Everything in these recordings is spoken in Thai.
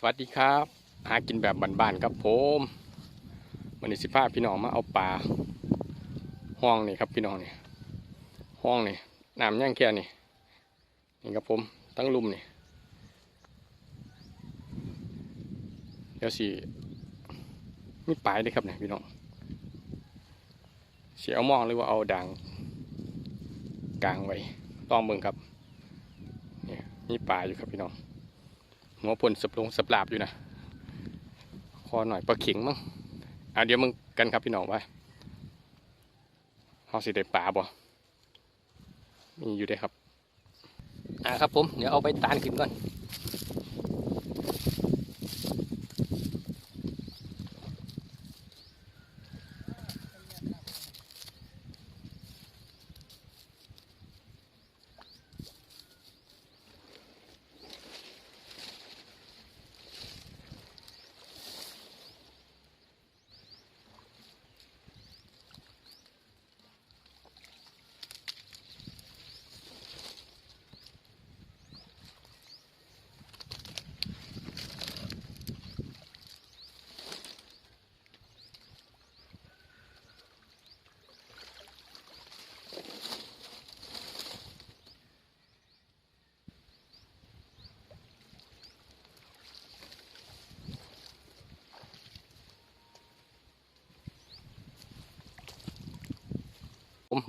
สวัสดีครับ หากินแบบบ้านๆครับผมวันนี้สิพาพี่น้องมาเอาปลาห้องนี่ครับพี่น้องนี่ห้องนี่น้ำย่างแค่นี่นี่ครับผมตั้งลุมนี่เดี๋ยวสิมีปลายด้วยครับเนี่ยพี่น้องเสียเอามองหรือว่าเอาด่างกลางไว้ต้องเบิ่งครับนี่มีปลาอยู่ครับพี่น้อง หัวผลสับลงสับลาบอยู่นะคอหน่อยปลาเข็งมั้งอะเดี๋ยวมึงกันครับพี่น้องไว้เขาสิได้ปลาบ่มีอยู่ได้ครับ อ่าครับผม เดี๋ยวเอาไปตานขึ้นก่อน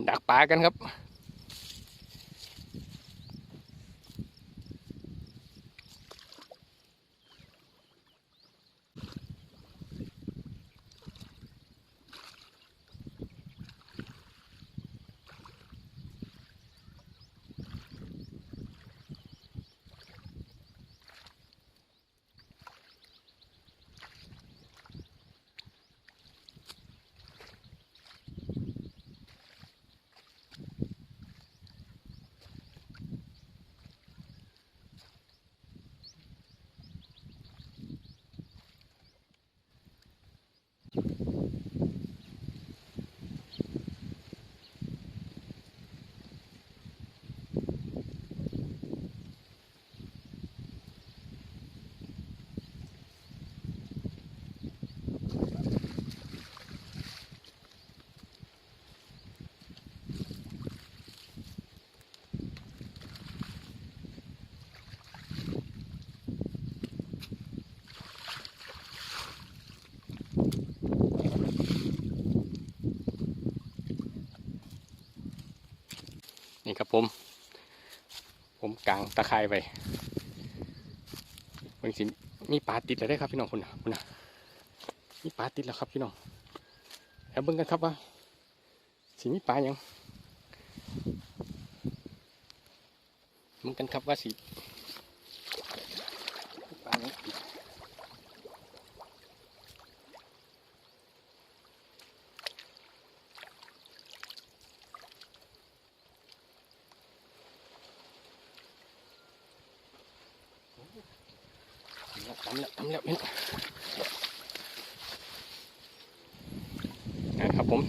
ดักปลากันครับ ครับผม ผมกางตะไคร้ไปบางสิมีปลาติดแล้วได้ครับพี่น้องคุณนะคุณนะมีปลาติดแล้วครับพี่น้องแล้วเบิ่งกันครับว่าสิมีปลายังเบิ่งกันครับว่าสิมีปลาหยังติด ทำแล้วทำแล้วพี่น้องนะครับผม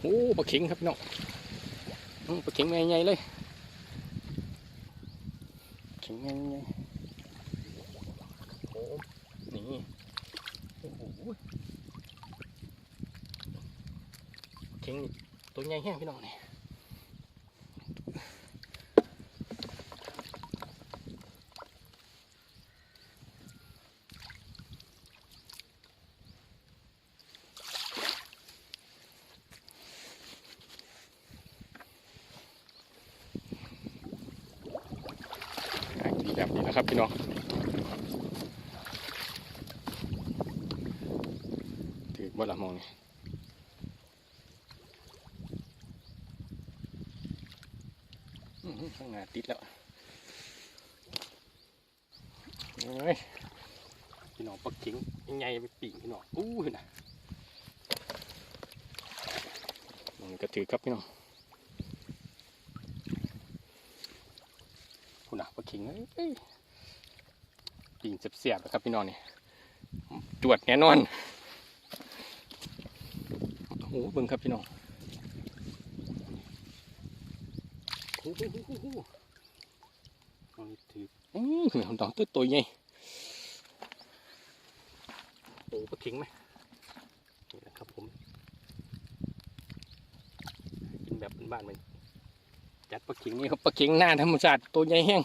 โอ้ปลาเข็งครับพี่น้องปลาเข็งใหญ่ๆเลยเข็งใหญ่ๆโอ้นี่โอ้โหเข็งตัวใหญ่แห้งพี่น้องเนี่หากินแบบนี้นะครับ พี่น้องถือว่าละมองนี่ข้างหน้าติดแล้วเฮ้ยพี่น้องปลาเข็งใหญ่ไปปีกพี่น้องอู้หนะมันก็ถือครับพี่น้องคุณน่ะปลาเข็งเอ้ย ปิ่งเสียบๆนะครับพี่น้องนี่จวดแน่นอนโอ้โหเบิ่งครับพี่น้องโอ้โหโอ้โหโอ้โหถืออื้อหือดอกตัวตัวใหญ่โอ้ปลาเข็งไหมนี่แหละครับผม กินแบบบ้านๆมันจัดปลาเข็งนี่ครับปลาเข็งหน้าธรรมชาติตัวใหญ่แห้ง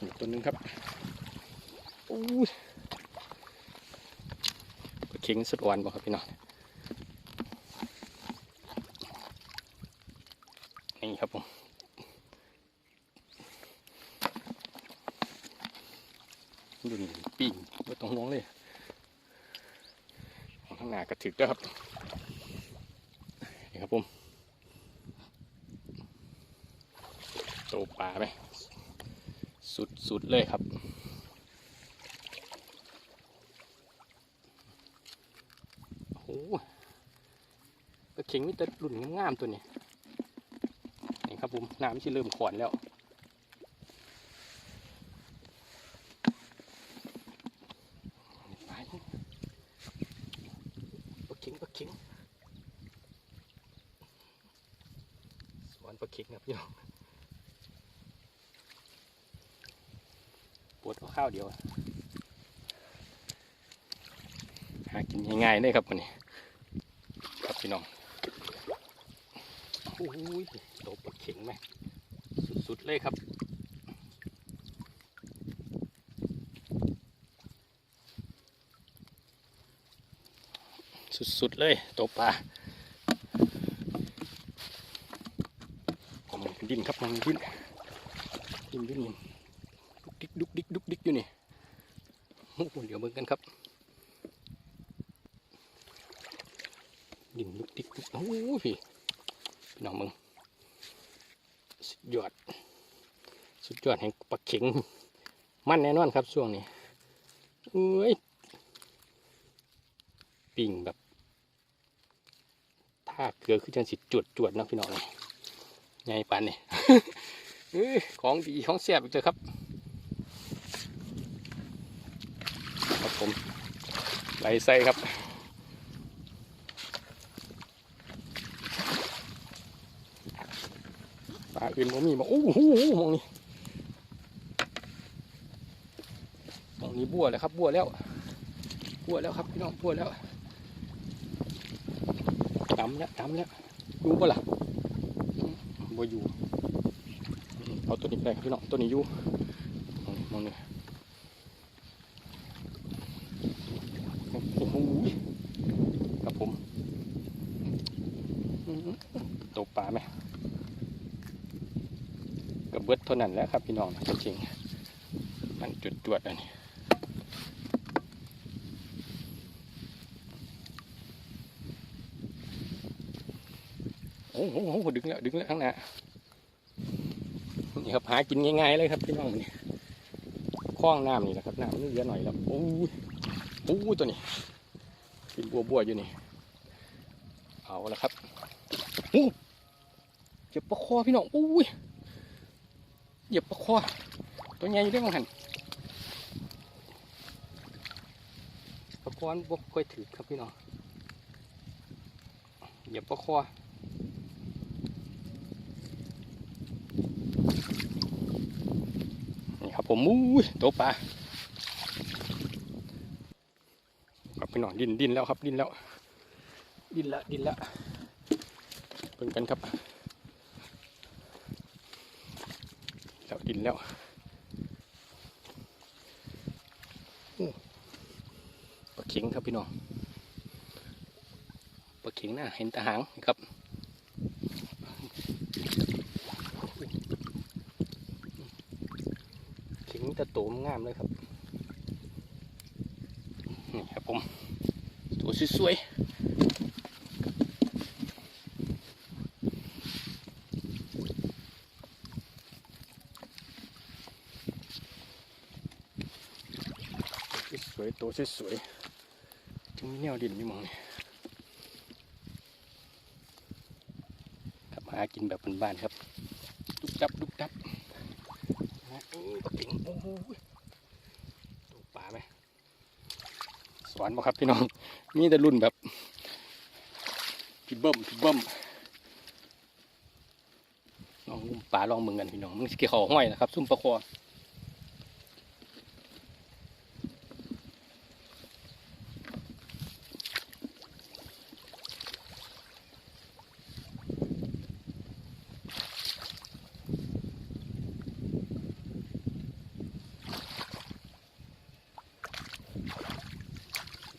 อีก ตัวหนึงครับอู้ยเข็งสุดอ่อนบ่ครับพี่น้องนี่ครับผมดูนี่ปิ่งไม่ต้องห่วงเลยของข้างหน้ากระถึกด้วยครับ นี่ครับผมโตปลาไปสุดๆเลยครับ โอ้โหกระเข็งมีแต่รุ่นงามๆตัวนี้นี่ครับผมน้ำที่เริ่มขอนแล้วปปลาเข็งปลาเข็งสวนปลาเข็งครับพี่น้องปวดเอข้าวเดียวหากินง่ายๆเลยครับวันนี้ครับพี่น้อง โอ้ยโตปลาเข็งไหมสุดๆเลยครับสุดๆเลยโตปลามันดิ้นครับมันดิ้นดิ้นดิ้นดุกดิกดุกดิกดุกดิกอยู่นี่โอ้โหเดี๋ยวมึงกันครับดิ้นดุกดิกดุกโอ้ย พี่น้องมึงสุดยอด สุดยอดแห่งปลาเข็ง มันแน่นอนครับช่วงนี้เอ้ยปิ่งแบบท่าเกลือคือจังสิจวดจวดนะพี่น้องใหญ่ปานนี่ยของดีของแซ่บอีกเลยครับครับผมไหลไส้ครับาอื่นผมมีมาโอ้โหมองนี่มองนี้บัวแล้วครับบัวแล้วบัวแล้วครับพี่น้องบัวแล้วดำแล้วดำแล้วอยู่ปะล่ะบัวอยู่อืมเอาตัวนี้ไปพี่น้องตัวนี้อยู่มองนี่โอ้โหครับผมตกปลาไหม เบิดเท่านั้นแล้วครับพี่น้องจริงๆมันจุดตรวจอันนี้โอ้โหดึงแล้วดึงแล้วข้างหน้านี่ครับหากินง่ายๆเลยครับพี่น้องนี่คล้องน้ำนี่นะครับน้ำนี่เยอะหน่อยแล้วโอ้ยโอ้ยตัวนี้เป็นบัวบัวอยู่นี่เอาละครับโอ้เจ็บปะคอพี่น้องโอ้ย เหยียบปลาคอตัวใหญ่อยู่เรื่องหันปลาคอนบกค่อยถือครับพี่น้องเหยียบปลาคอนี่ครับผมอู้ยตัวปลาครับพี่น้องดินดินแล้วครับดินแล้ว ดินละดินละเพิ่งกันครับ แล้วดินแล้วปลาเข็งครับพี่น้องปลาเข็งน่าเห็นตาหางครับเข็งจะโตงามเลยครับนี่ครับผมตัวสวยๆสวยๆ ตัวสวยๆจึงมีแนวดินอยู่มองนี่ครับหากินแบบบ้านๆครับดุกดับดุกดับนะโอ้ยปลาเข็งโอ้โหตัวปลาไหมสอนบ่ครับพี่น้องมีแต่รุ่นแบบพี่เบิ้มพี่เบิ้มงุ่มปลาลองมึงกันพี่น้องมันสิเกี่ยวเขาห้อยนะครับซุ่มปลาคอ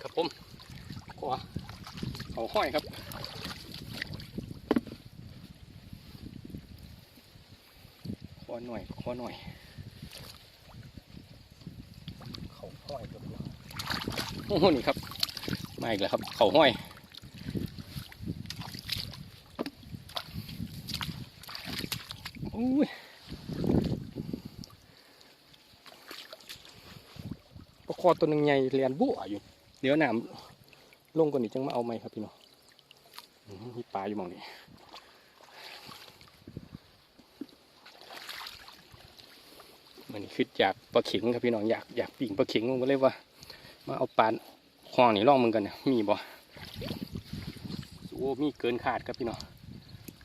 ครับผมขอเขา ห้อยครับขอหน่อยขอหน่อย เขาห้อยครับพี่น้องโอ้โหนี่ครับมาอีกแล้วครับ เขาห้อยโอ้ยปลาคอตัวหนึ่งใหญ่เรียนบัวอยู่ เดี๋ยวน้ำ ลงกว่านี้จังมาเอาไหมครับพี่น้องมีปลาอยู่มองนี้มันนี้คืออยากปลาเข็งครับพี่น้องอยากอยากปิ่งปลาเข็งลงมาเลยว่า มาเอาปลาคลองนี่ล่องมึงกันเนี่ยมีบ่โอ้มีเกินขาดครับพี่น้อง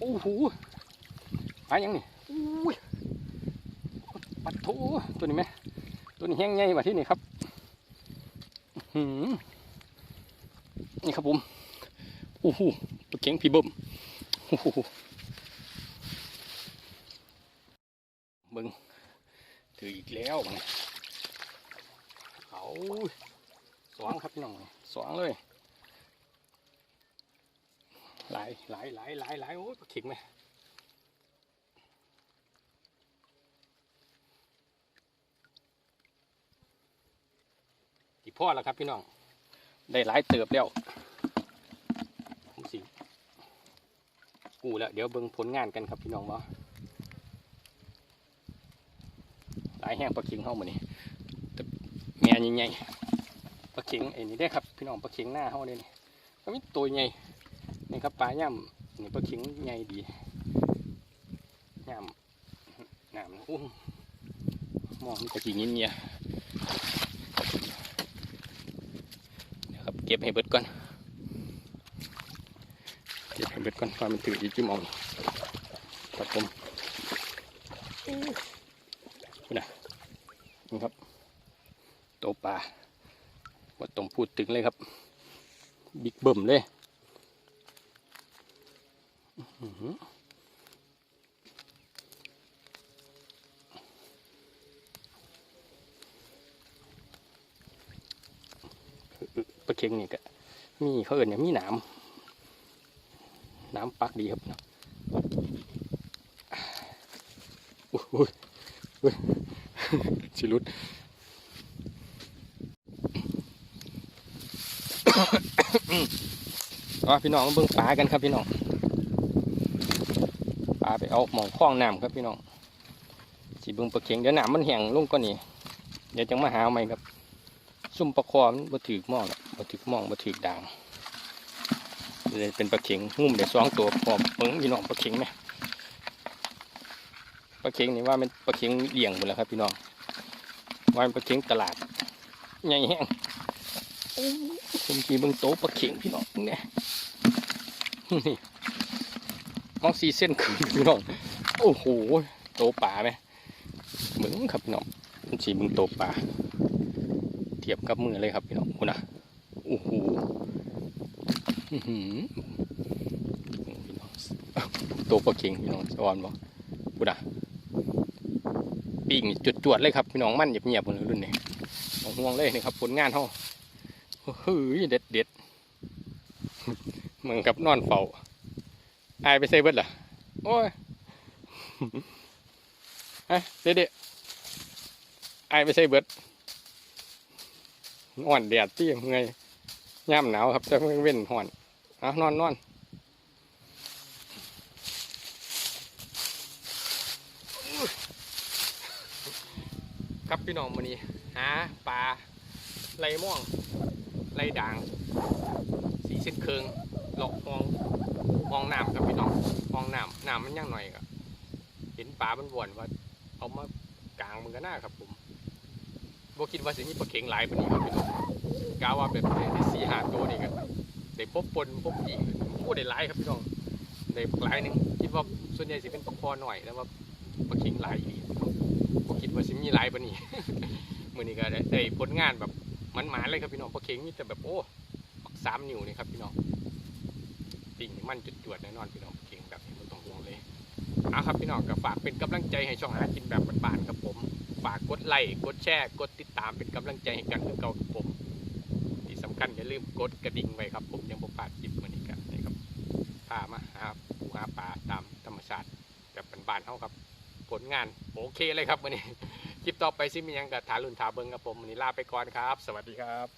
โอ้โหปลายังนี่อุ้ยปัดโถตัวนี้ไหมตัวนี้แห้งใหญ่กว่าที่นี่ครับ หือ นี่ครับผมโอ้โหปลาเข็งพี่เบิ้มโอ้โหเบิ้งถืออีกแล้วบัดนี้เอาสองครับพี่น้องสองเลยหลายหลายหลายหลายหลายโอ้ยปลาเข็งไหมที่พ่อแล้วครับพี่น้อง ได้หลายเติบแล้วผมสิกูแล้ว เดี๋ยวเบิ่งผลงานกันครับพี่น้องว่าหลายแห้งปลาเข็งเข้ามานี่แต่แง่ใหญ่ๆปลาเข็งไอ้นี่ได้ครับ พี่น้องปลาเข็งหน้าเข้าเลยนี่ก็มีตัวใหญ่นี่ครับปลาย่ำนี่ปลาเข็งใหญ่ดีย่ำน้ำอู้มองมีตะกี้เงี้ยเดี๋ยวครับเก็บให้เบิดก่อนเก็บให้เบิดก่อนว่ามันถืออยี่จิ้มองครับผมนี่ครับตัวปลาว่าต้องพูดถึงเลยครับ บิ๊กเบิ่มเลย อือหือปลา เค็งนี่ก็มีเขาเอิญเนี่ยมีหนามหน้ำปักดีครับเนาะอุ้ยอุ้ยชิลุดว่าพี่น้องเบิ่งปลากันครับพี่น้องปลาไปเอาหมองคล้องน้ำครับพี่น้องสีเบิ่งปลาเข็งเดี๋ยวน้ำมันแห้งลงก็นี่เดี๋ยวจังมาหาใหม่ครับ ซุ่มปลาคอมันบ่ถือหมองหรอ กบ่ถือหมองบ่ถือด่างเลยเป็นปลาเข็งงุ่มได้สองตัวพร้อมเบิ่งพี่น้องปลาเข็งไหมปลาเข็งนี่ว่ามันปลาเข็งเลี้ยงหมดแล้วครับพี่น้องว่ามันปลาเข็งตลาดใหญ่แห้งผมกีเบิ่งโต๊ะปลาเข็งพี่น้องเนี่ยนี่มองสีเส้นคืนพี่น้องโอ้โหโตป่าไหมเหมือนครับพี่น้องมันสีเบิ่งโตป่าเทียบกับมือเลยครับพี่น้องคุณนะ โอ้โหอื้อหือพี่งโตปลาเข็งพี่น้องสวรรค์บอกคุณนะปีกนี่จวดๆเลยครับพี่น้องมั่นเงียบๆหมดเลยรุ่นนี้ของห่วงเลยนี่ครับ ผลงานเขาเฮ้ยเด็ดเด็ดเหมือนกับนอนเฝ้าอายไปใส่เบิดล่ะโอ้ยฮะเด็ดเด็ดอายไปใส่เบิดอ่อนแดดที่ไงย่ำหนาวครับจะเพิ่งเว้นห่อนอะนอนนอนครับพี่น้องวันนี้หาปลาไหลม่วงไรด่าง สีเส้นเคืองหลอกมองมองน้ำครับพี่น้องมองน้ำน้ำมันยังหน่อยก็เห็นปลามันวนว่าเอามากลางมันก็น่าครับผมบ่คิดว่าสิมีปลาเข็งหลายปานนี้ครับพี่น้อง กาว่าแบบได้สี่ห้าตัวนี่กันได้พบปนพบอีกโอ้ได้หลายครับพี่น้องได้หลายหนึ่งคิดว่าส่วนใหญ่สิเป็นปลาคอหน่อยแล้วว่าปลาเข็งหลายอีกผมคิดว่าสิมีหลายปานนี้มื้อนี้ก็ได้ผลงานแบบมันหมานๆเลยครับพี่น้องปลาเข็งมีแต่แบบโอ้ปักสามนิ้วนี่ครับพี่น้องปิ่งมันจุดจวดๆแน่นอนพี่น้องเข็งแบบนี้ต้องห่วงเลยเอาครับพี่น้องก็ฝากเป็นกำลังใจให้ช่องหากินแบบบ้านๆครับผม ฝากกดไลค์กดแชร์กดติดตามเป็นกำลังใจให้กันคือเก่าครับผม คัญอย่าลืมกดกระดิ่งไว้ครับ ผมยังบ่พลาดคลิปมื้อนี้กันนะครับพามาหาปูหาปลาตามธรรมชาติแบบบ้านๆเฮาครับ ผลงานโอเคเลยครับวันนี้ คลิปต่อไปซิมียังกับถาลุ่นถาเบิงครับผมวันนี้ลาไปก่อนครับ สวัสดีครับ